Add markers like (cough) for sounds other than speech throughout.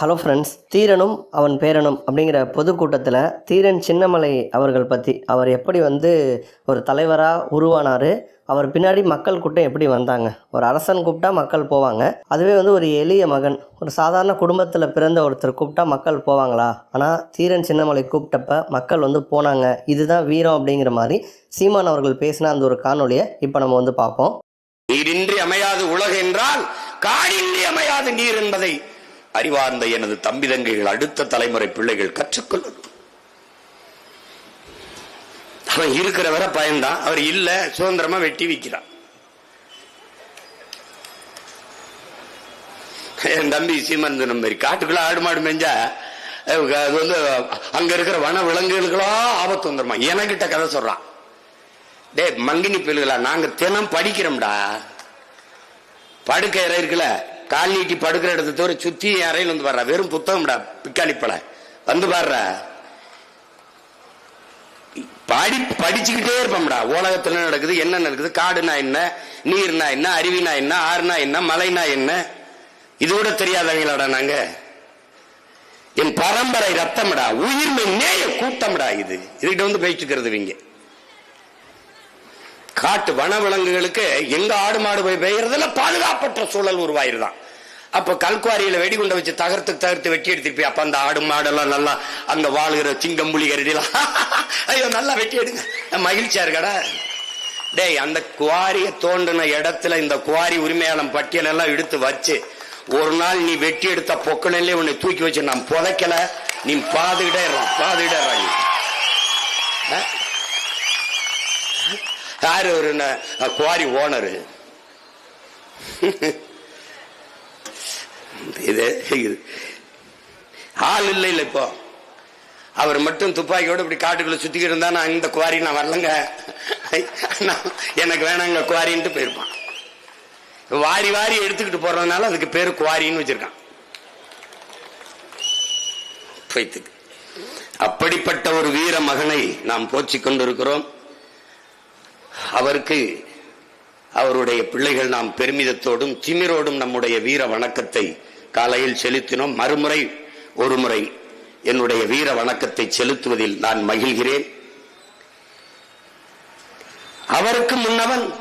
Hello friends தீரனும் அவன் பேரனும் அப்படிங்கிற பொதுக்கூட்டத்தில் தீரன் சின்னமலை அவர்கள் பற்றி அவர் எப்படி வந்து ஒரு தலைவராக உருவானார் அவர் பின்னாடி மக்கள் கூட்டம் எப்படி வந்தாங்க? ஒரு அரசன் கூப்பிட்டா மக்கள் போவாங்க அதுவே வந்து ஒரு எளிய மகன். ஒரு சாதாரண குடும்பத்தில் பிறந்த ஒருத்தர் கூப்பிட்டா மக்கள் போவாங்களா? ஆனால் தீரன் சின்னமலை கூப்பிட்டப்ப மக்கள் வந்து போனாங்க. இதுதான் வீரம் அப்படிங்கிற மாதிரி சீமான் அவர்கள் பேசின அந்த ஒரு காணொலியை இப்போ நம்ம வந்து பார்ப்போம். நீரின்றி அமையாது உலக என்றால் காடின்றி அமையாது நீர் என்பதை அறிவார்ந்த எனது தம்பி தங்கைகள் அடுத்த தலைமுறை பிள்ளைகள் கற்றுக்கொள்ளணும் அவன் இருக்கிற வரை பயன்தான் அவர் இல்ல சுதந்திரமா வெட்டி விற்கிறான் என் தம்பி சீமந்த மாதிரி காட்டுக்குள்ள ஆடு மாடு மேஞ்சா அது வந்து அங்க இருக்கிற வன விலங்குகளுக்கெல்லாம் ஆபத்து வந்துருமா? எனக்கிட்ட கதை சொல்றான். டேய் மங்கினி பிள்ளைகளா நாங்க தினம் படிக்கிறோம்டா. படுக்கை அறை இருக்குல்ல கால் நீட்டி படுக்கிற இடத்த தவிர சுத்தி அறையில் வந்து பாடுறா. வெறும் புத்தகம்டா பிக்காளிப்பட வந்து பாடுற. படி படிச்சுக்கிட்டே இருப்போம்டா உலகத்துல என்ன நடக்குது என்ன நடக்குது காடுனா என்ன நீர்னா என்ன அருவினா என்ன ஆறுனா என்ன மலைனா என்ன? இது கூட தெரியாதவங்களாடா நாங்க? என் பரம்பரை ரத்தம்டா உயிர்மை நேய கூட்டம்டா இது. இதுகிட்ட வந்து பேச்சுக்கிறது இவங்க. காட்டு வனவிலங்குகளுக்கு எங்க ஆடு மாடு போய் பெய்யறதுல பாதுகாப்பற்ற சூழல் உருவாயிருதான். அப்ப கல்குவாரியில வெடிகுண்டை வச்சு தகர்த்து தகர்த்து வெட்டி எடுத்துருப்பி அப்ப அந்த ஆடு மாடெல்லாம் நல்லா அங்க வாழ்கிற சிங்கம் புலி கரடிலாம் (laughs) ஐயோ நல்லா வெட்டி எடுங்க. மகிழ்ச்சியா இருக்கடா. டேய் அந்த குவாரியை தோண்டின இடத்துல இந்த குவாரி உரிமையாளம் பட்டியல் எல்லாம் எடுத்து வச்சு ஒரு நாள் நீ வெட்டி எடுத்த பொக்கணிலே உன்னை தூக்கி வச்சு நான் புதைக்கல. நீ பாதுகிட்டே பாதுகிட்டே நீ. ஆ? யாரு ஒரு குவாரி ஓனரு? (laughs) இது இது. ஆள் இல்லை இல்லை இப்போ. அவர் மட்டும் துப்பாக்கியோடு இப்படி காட்டுக்குள்ள சுத்திக்கிட்டு இருந்தா நான் இந்த குவாரி நான் வரலங்க. எனக்கு வேணாங்க குவாரின்ட்டு போயிருப்பான். வாரி வாரி எடுத்துக்கிட்டு போறதுனால அதுக்கு பேரு குவாரின்னு வச்சிருக்கான். போய்த்துக்கு அப்படிப்பட்ட ஒரு வீர மகனை நாம் போற்றிக் கொண்டிருக்கிறோம். அவருக்கு அவருடைய பிள்ளைகள் நாம் பெருமிதத்தோடும் திமிரோடும் நம்முடைய வீர வணக்கத்தை காலையில் செலுத்தினோம். மறுமுறை ஒரு முறை என்னுடைய வீர வணக்கத்தை செலுத்துவதில் நான் மகிழ்கிறேன். அவருக்கு முன்னவன்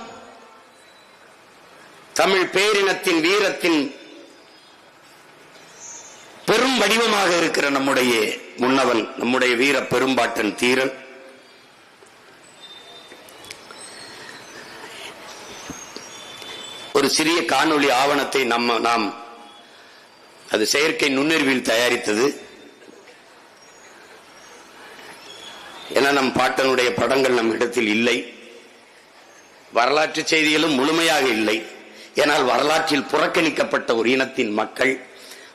தமிழ் பேரினத்தின் வீரத்தின் பெரும் வடிவமாக இருக்கிற நம்முடைய முன்னவன் நம்முடைய வீர பெரும்பாட்டன் தீரன். ஒரு சிறிய காணொளி ஆவணத்தை நம்ம நாம் அது செயற்கை நுண்ணறிவில் தயாரித்தது. ஏன்னா நம் பாட்டனுடைய படங்கள் நம் இடத்தில் இல்லை. வரலாற்று செய்திகளும் முழுமையாக இல்லை. ஏனால் வரலாற்றில் புறக்கணிக்கப்பட்ட ஒரு இனத்தின் மக்கள்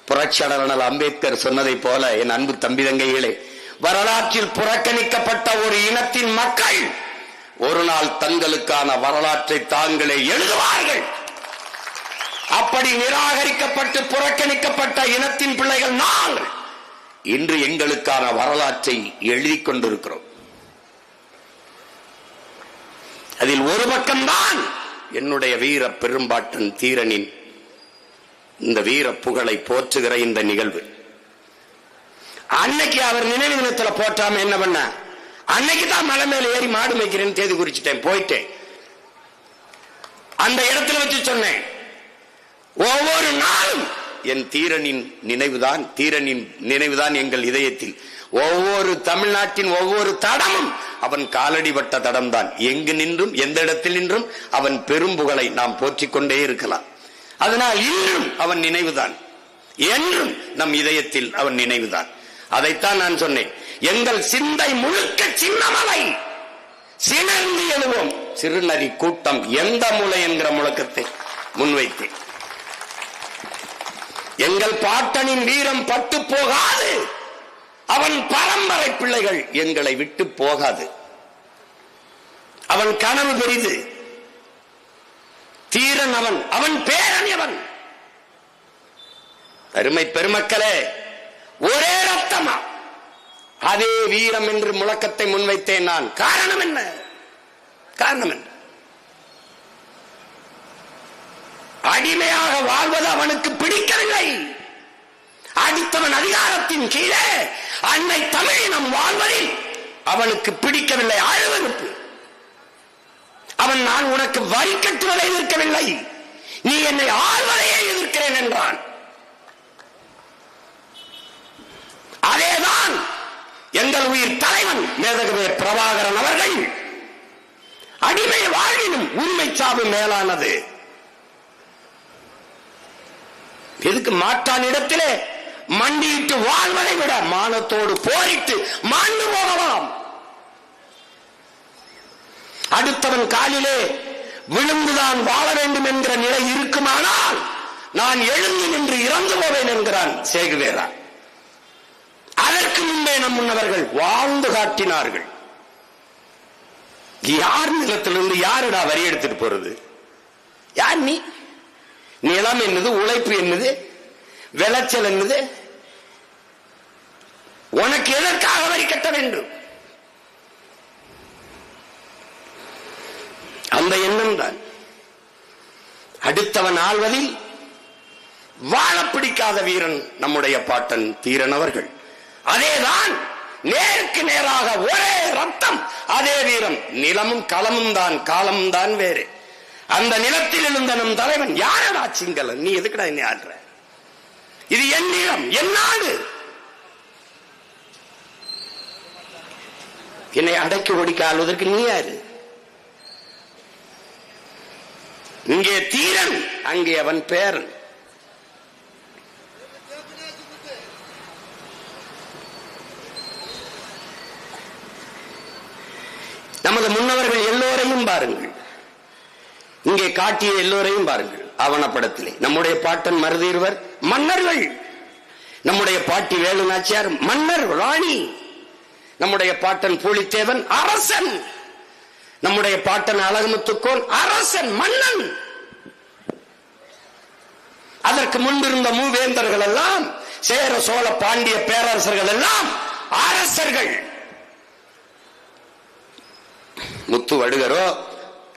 புரட்சியாளர் அம்பேத்கர் சொன்னதைப் போல என் அன்பு தம்பி தங்கைகளே வரலாற்றில் புறக்கணிக்கப்பட்ட ஒரு இனத்தின் மக்கள் ஒரு நாள் தங்களுக்கான வரலாற்றை தாங்களே எழுதுவார்கள். அப்படி நிராகரிக்கப்பட்டு புறக்கணிக்கப்பட்ட இனத்தின் பிள்ளைகள் நாங்கள் இன்று எங்களுக்கான வரலாற்றை எழுதி கொண்டிருக்கிறோம். அதில் ஒரு பக்கம்தான் என்னுடைய வீர பெரும்பாட்டன் தீரனின் இந்த வீர புகழை போற்றுகிற இந்த நிகழ்வு. அன்னைக்கு அவர் நினைவு தினத்துல போட்டாம என்ன பண்ண? அன்னைக்கு தான் மலை மேல ஏறி மாடு மேய்க்கிறேன்னு தேதி குறிச்சிட்டேன் போயிட்டேன். அந்த இடத்துல வச்சு சொன்னேன் ஒவ்வொரு நாளும் என் தீரனின் நினைவுதான் தீரனின் நினைவுதான் எங்கள் இதயத்தில். ஒவ்வொரு தமிழ்நாட்டின் ஒவ்வொரு தடமும் அவன் காலடிபட்ட தடம் தான் எங்கு நின்றும் எந்த இடத்தில் நின்றும் அவன் பெரும் புகழை நாம் போற்றிக் கொண்டே இருக்கலாம். அதனால் இன்றும் அவன் நினைவுதான். என்றும் நம் இதயத்தில் அவன் நினைவுதான். அதைத்தான் நான் சொன்னேன். எங்கள் சிந்தை முழுக்க சின்னமலை. சினர்ந்து எழுவோம். சிறுநரி கூட்டம் எந்த மூளை என்கிற முழக்கத்தை முன்வைத்தேன். எங்கள் பாட்டனின் வீரம் பட்டு போகாது. அவன் பரம்பரை பிள்ளைகள் எங்களை விட்டு போகாது. அவன் கனவு பெரிது. தீரன் அவன் அவன் பேரன் அவன் அருமை பெருமக்களே ஒரே ரத்தமா? அதே வீரம் என்று முழக்கத்தை முன்வைத்தேன் நான். காரணம் என்ன? காரணம் என்ன? அடிமையாக வாழ்வது அவனுக்கு பிடிக்கவில்லை. அடித்தவன் அதிகாரத்தின் கீழே அன்னை தமிழினம் வாழ்வதில் அவனுக்கு பிடிக்கவில்லை அழுவறுப்பு அவன் நான் உனக்கு வரி கட்டுவதை எதிர்க்கவில்லை. நீ என்னை ஆழ்வதையே எதிர்க்கிறேன் என்றான். அதேதான் எங்கள் உயிர் தலைவன் மேதகவே பிரபாகரன் அவர்கள். அடிமை வாழ்வினும் உரிமை சாவு மேலானது. எதுக்கு மாட்டான் இடத்திலே? மண்டியிட்டு வாழ்வதை விட மானத்தோடு போரிட்டு மாண்டு போகலாம். அடுத்தவன் காலிலே விழுந்துதான் வாழ வேண்டும் என்கிற நிலை இருக்குமானால் நான் எழுந்து நின்று இறந்து போவேன் என்கிறான் சேகுவேரா. அதற்கு முன்பே நம் முன்னவர்கள் வாழ்ந்து காட்டினார்கள். யார் நிலத்திலிருந்து யாருடா வரி எடுத்துட்டு போறது? யார் நீ? நிலம் என்னது உழைப்பு என்னது விளைச்சல் என்னது? உனக்கு எதற்காக வரி கட்ட வேண்டும்? அந்த எண்ணம் தான். அடுத்தவன் ஆள்வதில் வாழ பிடிக்காத வீரன் நம்முடைய பாட்டன் தீரன் அவர்கள். அதேதான் நேருக்கு நேராக ஒரே ரத்தம் அதே வீரம். நிலமும் களமும் தான் காலமும் தான் வேறு. அந்த நிலத்தில் இருந்த நம் தலைவன் யாரடா சிங்களன்? நீ எதுக்குடா என்ன ஆடுற இது என் நிலம் என் நாடு. என்னை அடக்கி ஒடிக்க ஆள்வதற்கு நீ யாரு? இங்கே தீரன் அங்கே அவன் பேரன். நமது முன்னவர்கள் எல்லோரையும் பாருங்கள். இங்கே காட்டிய எல்லோரையும் பாருங்கள். ஆவணப்படத்திலே. நம்முடைய பாட்டன் மருதீர்வர் மன்னர்கள். நம்முடைய பாட்டி வேலு நாச்சியார் மன்னர் ராணி. நம்முடைய பாட்டன் பூலித்தேவன் அரசன். நம்முடைய பாட்டன் அழகமுத்துக்கோன் அரசன் மன்னன். அதற்கு முன்பிருந்த மூவேந்தர்கள் எல்லாம் சேர சோழ பாண்டிய பேரரசர்கள் எல்லாம் அரசர்கள். முத்து வடுகரோ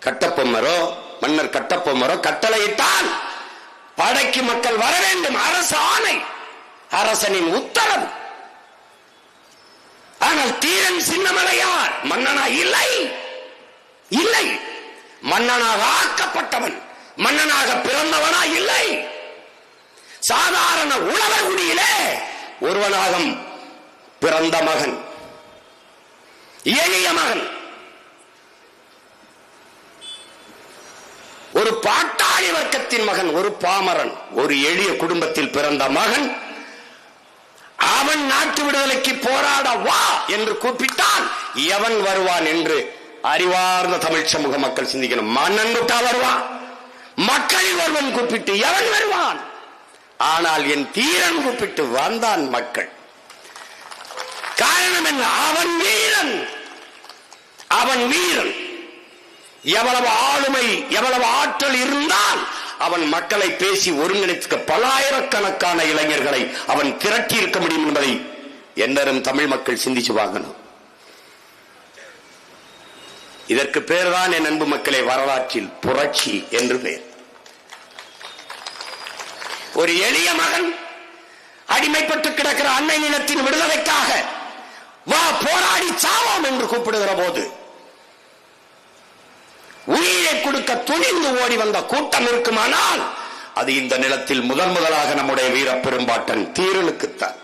கட்டப்பொம்மரோ மன்னர் கட்டப்பொம்மரோ கட்டளையிட்டால் படைக்கு மக்கள் வர வேண்டும். அரசு ஆணை. அரசனின் உத்தரவு. ஆனால் தீரன் சின்னமலையார் மன்னனா இல்லை. இல்லை. மன்னனாக ஆக்கப்பட்டவன் மன்னனாக பிறந்தவனா இல்லை. சாதாரண உழவர் குடியிலே ஒருவனாக பிறந்த மகன். எளிய மகன். ஒரு பாட்டாளி வர்க்கத்தின் மகன் ஒரு பாமரன் ஒரு எளிய குடும்பத்தில் பிறந்த மகன் அவன் நாட்டு விடுதலைக்கு போராட வா என்று கூப்பிட்டால் எவன் வருவான் என்று அறிவார்ந்த தமிழ் சமூக மக்கள் சிந்திக்கணும். மன்னன் விட்டா வருவான் மக்களில் ஒருவன் கூப்பிட்டு எவன் வருவான்? ஆனால் என் தீரன் கூப்பிட்டு வந்தான் மக்கள். காரணம் என்ன? அவன் வீரன். அவன் வீரன். எவ்வளவு ஆளுமை எவ்வளவு ஆற்றல் இருந்தால் அவன் மக்களை பேசி ஒருங்கிணைத்துக்க பல்லாயிரக்கணக்கான இளைஞர்களை அவன் திரட்டி இருக்க முடியும் என்பதை என்னரும் தமிழ் மக்கள் சிந்திச்சு வாங்கணும் இதற்கு பேர்தான் என் அன்பு மக்களே வரலாற்றில் புரட்சி என்று பெயர் ஒரு எளிய மகன் அடிமைப்பட்டு கிடக்கிற அன்னை நிலத்தின் விடுதலைக்காக வா போராடி சாவோம் என்று கூப்பிடுகிற போது உயிரை கொடுக்க துணிந்து ஓடி வந்த கூட்டம் இருக்குமானால் அது இந்த நிலத்தில் முதன் முதலாக நம்முடைய வீர பெரும்பாட்டன் தீரனுக்குத்தான்.